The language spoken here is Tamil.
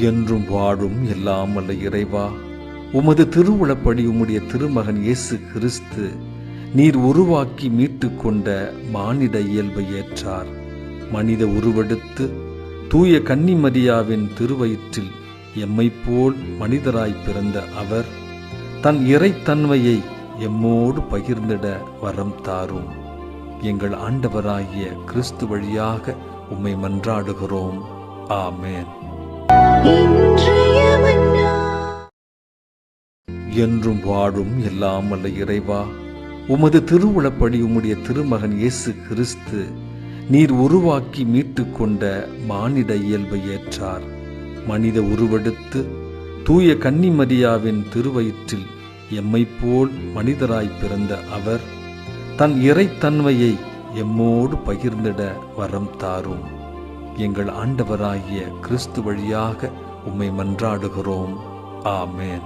என்றும் வாழும் எல்லாம் அல்ல இறைவா. உமது திருவுளப்படி உம்முடைய திருமகன் இயேசு கிறிஸ்து நீர் உருவாக்கி மீட்டு கொண்ட மானிட இயல்பை ஏற்றார். மனித உருவெடுத்து தூய கன்னிமரியாவின் திருவயிற்றில் எம்மை போல் மனிதராய் பிறந்த அவர் தன் இறைத்தன்மையை எம்மோடு பகிர்ந்திட வரம் தாரும். எங்கள் ஆண்டவராகிய கிறிஸ்து வழியாக உம்மை மன்றாடுகிறோம். ஆமேன். என்றும் வாழும் எல்லாமல்ல இறைவா உமது திருவுளப்படி உம்முடைய திருமகன் இயேசு கிறிஸ்து நீர் உருவாக்கி மீட்டு கொண்ட மானிட இயல்பை ஏற்றார் மனித உருவெடுத்து தூய கன்னிமரியாவின் திருவயிற்றில் எம்மைப் போல் மனிதராய் பிறந்த அவர் தன் இறைத்தன்மையை எம்மோடு பகிர்ந்திட வரம் தாரும். எங்கள் ஆண்டவராகிய கிறிஸ்து வழியாக உம்மை மன்றாடுகிறோம். ஆமேன்.